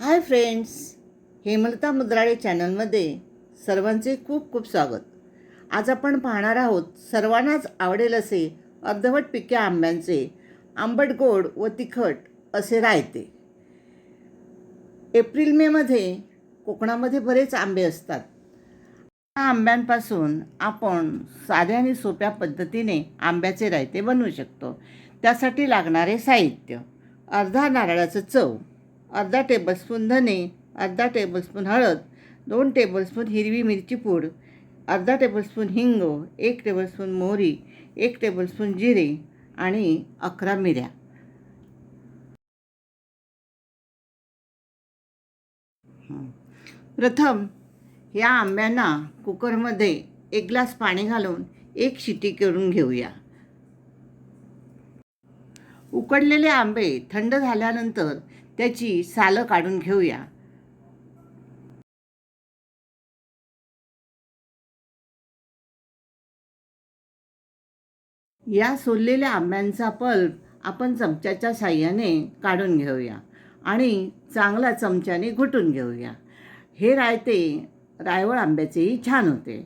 Hi friends Hemlata मुद्राळे चॅनलमध्ये सर्वांचे खूप खूप स्वागत. आज आपण पाहणार आहोत सर्वांनाच आवडेल असे अर्धवट पिक्या आंब्यांचे आंबट गोड व तिखट असे रायते. एप्रिल मेमध्ये कोकणामध्ये बरेच आंबे असतात. त्या आंब्यांपासून आपण साध्या आणि सोप्या पद्धतीने आंब्याचे रायते बनवू शकतो. त्यासाठी लागणारे साहित्य अर्धा नारळाचं चव अर्धा टेबलस्पून धने अर्धा टेबलस्पून हळद दोन टेबलस्पून हिरवी मिरची पूड अर्धा टेबलस्पून हिंग एक टेबलस्पून मोहरी एक टेबलस्पून जिरे आणि अकरा मिऱ्या. प्रथम या आंब्यांना कुकरमध्ये एक ग्लास पाणी घालून एक शिटी करून घेऊया. उकडलेले आंबे थंड झाल्यानंतर त्याची सालं काढून घेऊया. या सोललेल्या आंब्यांचा पल्प आपण चमच्याच्या साह्याने काढून घेऊया आणि चांगला चमच्याने घुटून घेऊया. हे रायते रायवळ आंब्याचेही छान होते.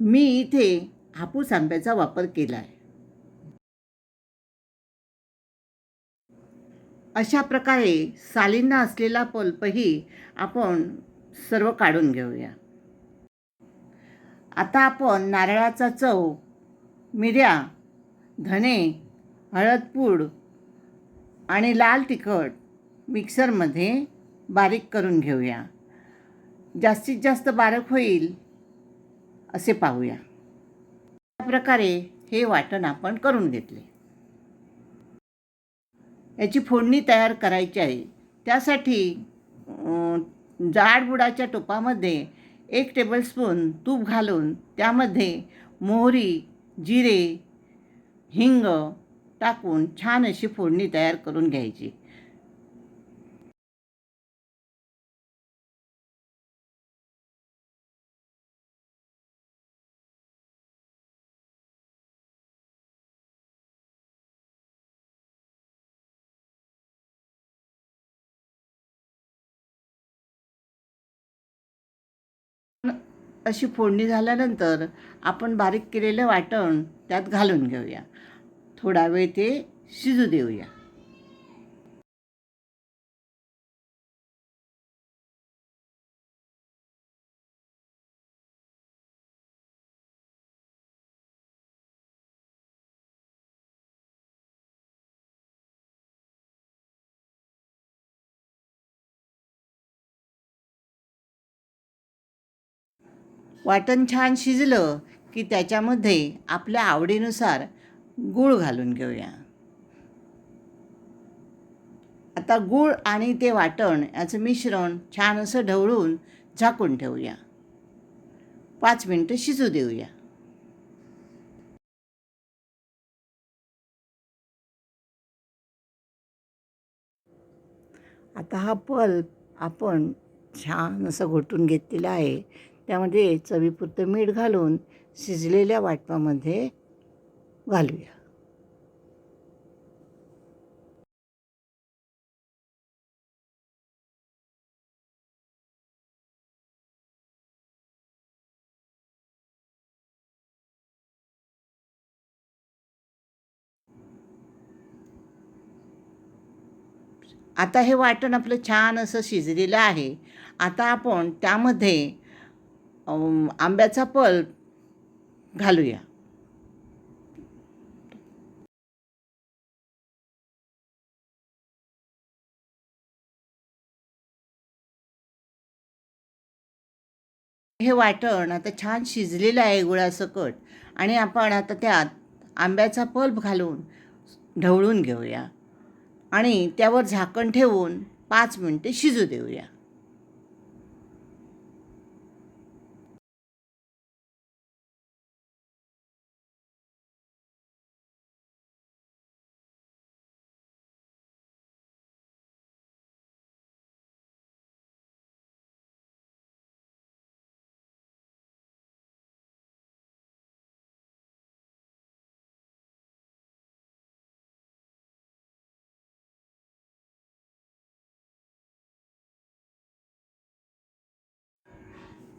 मी इथे हापूस आंब्याचा वापर केला आहे अशा प्रकारे सालींना असलेला पल्पही आपण सर्व काढून घेऊया. आता आपण नारळाचा चव मिऱ्या धने हळदपूड आणि लाल तिखट मिक्सरमध्ये बारीक करून घेऊया. जास्तीत जास्त बारीक होईल असे पाहूया. अशा प्रकारे हे वाटण आपण करून घेतले. याची फोडणी तयार करायची आहे. त्यासाठी जाडबुडाच्या जाड बुडाच्या टोपामध्ये एक टेबलस्पून तूप घालून त्यामध्ये मोहरी जिरे हिंग टाकून छान अशी फोडणी तयार करून घ्यायची. अशी फोडणी झाल्यानंतर आपण बारीक केलेलं वाटण त्यात घालून घेऊया. थोडा वेळ ते शिजू देऊया. वाटण छान शिजलं की त्याच्यामध्ये आपल्या आवडीनुसार गूळ घालून घेऊया. आता गूळ आणि ते वाटण याचं मिश्रण छान असं ढवळून झाकून ठेवूया. पाच मिनटं शिजू देऊया. आता हा पल्प आपण छान असं घोटून घेतलेला आहे. त्यामध्ये चवीपुरतं मीठ घालून शिजलेल्या वाटपामध्ये घालूया. आता हे वाटण आपलं छान असं शिजलेलं आहे. आता आपण त्यामध्ये आंब्याचा पल्प घालूया. हे वाटण आता छान शिजलेलं आहे गुळासकट आणि आपण आता त्यात आंब्याचा पल्प घालून ढवळून घेऊया आणि त्यावर झाकण ठेवून पाच मिनटे शिजू देऊया.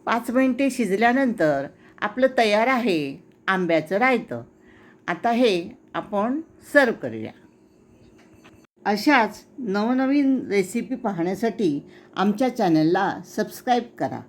पाच मिनटे शिजल्यानंतर आपलं तयार आहे आंब्याचं रायतं. आता हे आपण सर्व करूया. अशाच नवनवीन रेसिपी पाहण्यासाठी आमच्या चॅनलला सबस्क्राईब करा.